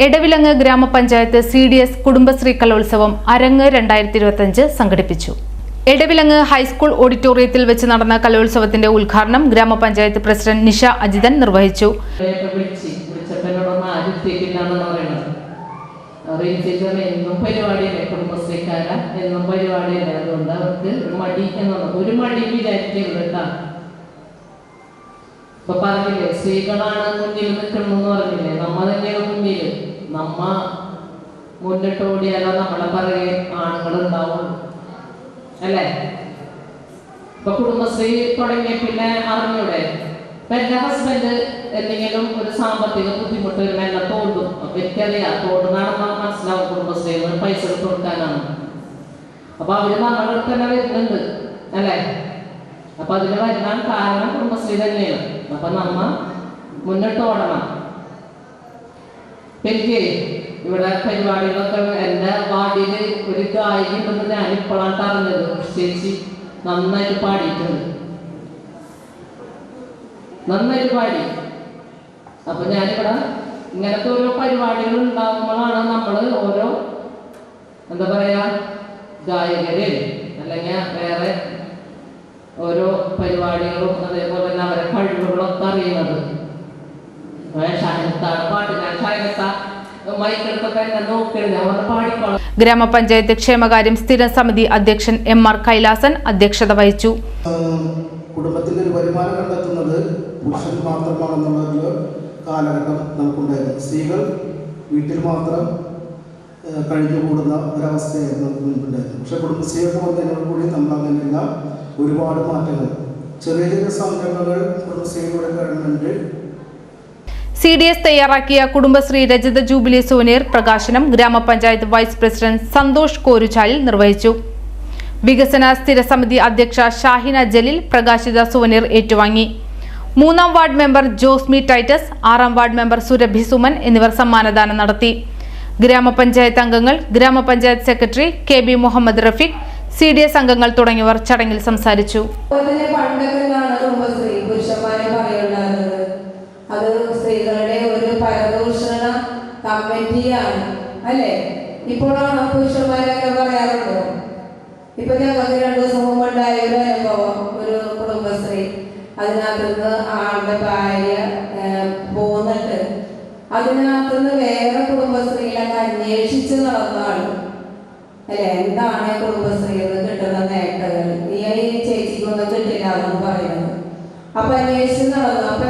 എടവിലങ്ങ് ഗ്രാമപഞ്ചായത്ത് C D S Kudumbashree കലോത്സവം അരങ്ങ് രണ്ടായിരത്തി ഇരുപത്തിയഞ്ച് സംഘടിപ്പിച്ചു. എടവിലങ്ങ് ഹൈസ്കൂൾ ഓഡിറ്റോറിയത്തിൽ വെച്ച് നടന്ന കലോത്സവത്തിന്റെ ഉദ്ഘാടനം ഗ്രാമപഞ്ചായത്ത് പ്രസിഡന്റ് നിഷ അജിതൻ നിർവഹിച്ചു. മടി ഒരു മടി പറഞ്ഞില്ലേ സ്ത്രീകളാണ് മുന്നിൽ നിൽക്കണമെന്ന് പറഞ്ഞില്ലേ നമ്മ തന്നെയാണ് മുന്നിൽ നമ്മ മുന്നിട്ട് ഓടിയാലോ നമ്മളെ പറയെ ആണുങ്ങൾ ഉണ്ടാവുള്ളൂ അല്ലേ? ഇപ്പൊ കുടുംബശ്രീ തുടങ്ങിയ പിന്നെ അറിഞ്ഞൂടെ? എന്റെ ഹസ്ബൻഡ് എന്തെങ്കിലും ഒരു സാമ്പത്തിക ബുദ്ധിമുട്ട് വരുമ്പോ എന്നെ തോണ്ടും അപ്പൊ എനിക്കറിയാം തോണ്ടുന്നാണെന്ന് മനസ്സിലാവും കുടുംബശ്രീ പൈസ കൊടുക്കാനാണ്. അപ്പൊ അവർ നമ്മുടെ അടുത്ത് തന്നെ വരുന്നുണ്ട്. അല്ലേ? അപ്പൊ അതിന് വരുന്ന കാരണം കുടുംബശ്രീ തന്നെയാണ്. അപ്പൊ നമ്മ മുന്നിട്ട് ഓടണം. എനിക്ക് ഇവിടെ പരിപാടികളൊക്കെ എന്റെ വാർഡിൽ ഒരു ഗായിക ഉണ്ടെന്ന് ഞാൻ ഇപ്പോഴാണ് ചേച്ചി നന്നായിട്ട് പാടിയിട്ടുണ്ട്. നന്നായിട്ട് പാടി. അപ്പൊ ഞാനിവിടെ ഇങ്ങനത്തെ ഓരോ പരിപാടികൾ ഉണ്ടാകുമ്പോഴാണ് നമ്മൾ ഓരോ എന്താ പറയാ ഗായകര് അല്ലെങ്കിൽ വേറെ ഓരോ പരിപാടികളും അതേപോലെ തന്നെ അവരെ കഴിവുകളൊക്കെ അറിയുന്നത്. ഷാനത്താണ് പാട്ട്. ഞാൻ ഷാനത്ത ഗ്രാമപഞ്ചായത്ത് ക്ഷേമകാര്യം സ്ഥിര സമിതി അധ്യക്ഷൻ എം ആർ കൈലാസൻ അധ്യക്ഷത വഹിച്ചു. കുടുംബത്തിൽ ഒരു വരുമാനം കണ്ടെത്തുന്നത് പുരുഷൻ മാത്രമാണെന്നുള്ള കാലഘട്ടം നമുക്കുണ്ടായിരുന്നു. സ്ത്രീകൾ വീട്ടിൽ മാത്രം കഴിഞ്ഞു കൂടുന്ന ഒരവസ്ഥയായിരുന്നു നമുക്ക് മുൻപുണ്ടായിരുന്നു പക്ഷേ കുടുംബശ്രീയൊക്കെ വന്നതിനോടുകൂടി നമ്മൾ അങ്ങനെയുള്ള ഒരുപാട് മാറ്റങ്ങൾ. ചെറിയ ചെറിയ സംരംഭങ്ങൾ കുടുംബശ്രീയുടെ ഗവൺമെന്റ് സി ഡി എസ് തയ്യാറാക്കിയ കുടുംബശ്രീ രജത ജൂബിലി സോനിയർ പ്രകാശനം ഗ്രാമപഞ്ചായത്ത് വൈസ് പ്രസിഡന്റ് സന്തോഷ് കോരുചാലിൽ നിർവഹിച്ചു. വികസന സ്ഥിര സമിതി അധ്യക്ഷ ഷാഹിന ജലീൽ പ്രകാശിത സുവനീർ ഏറ്റുവാങ്ങി. മൂന്നാം വാർഡ് മെമ്പർ ജോസ്മി ടൈറ്റസ് ആറാം വാർഡ് മെമ്പർ സുരഭി സുമൻ എന്നിവർ സമ്മാനദാനം നടത്തി. ഗ്രാമപഞ്ചായത്ത് അംഗങ്ങൾ ഗ്രാമപഞ്ചായത്ത് secretary K B Muhammad Rafeeq C D S അംഗങ്ങൾ തുടങ്ങിയവർ ചടങ്ങിൽ സംസാരിച്ചു അതുപോലെ പണ്ടൊക്കെ എന്താണ് കുടുംബശ്രീ പുരുഷന്മാരെ പറയുണ്ടായിരുന്നത് അത് സ്ത്രീകളുടെ ഒരു പരദൂഷണ കമ്മിറ്റിയാണ് അല്ലേ? ഇപ്പോഴാണ് പുരുഷന്മാരൊക്കെ പറയാറുണ്ടോ ഇപ്പൊ ഞങ്ങൾക്ക് രണ്ടു ദിവസം മുമ്പ് ഉണ്ടായ ഒരു അനുഭവം ഒരു കുടുംബശ്രീ. അതിനകത്തുനിന്ന് ആളുടെ ഭാര്യ പോന്നിട്ട് അതിനകത്തുനിന്ന് വേറെ കുടുംബശ്രീയിലൊക്കെ അന്വേഷിച്ച് നടന്നതാണ്. അല്ലെ? എന്താണ് കുടുംബശ്രീയിൽ നിന്ന് കിട്ടുന്ന നേട്ടങ്ങൾ? നീ ഈ ചേച്ചിക്കൊന്നും കിട്ടില്ല എന്ന് പറയുന്നത്. അപ്പൊ അന്വേഷിച്ച് നടന്നു. അപ്പൊ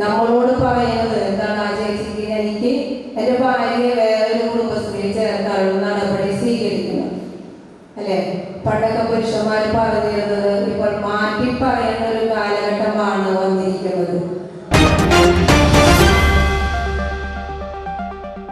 നമ്മളോട് പറയുന്നത് എന്താണ് ആ ചേച്ചിക്ക്? എനിക്ക് എന്റെ ഭാര്യയെ വേറൊരു കുടുംബശ്രീയിൽ ചേർക്കാനുള്ള നടപടി സ്വീകരിക്കുന്നത് അല്ലെ? പണ്ടൊക്കെ പുരുഷന്മാർ പറഞ്ഞിരുന്നത് ഇപ്പോൾ മാറ്റി പറയുന്ന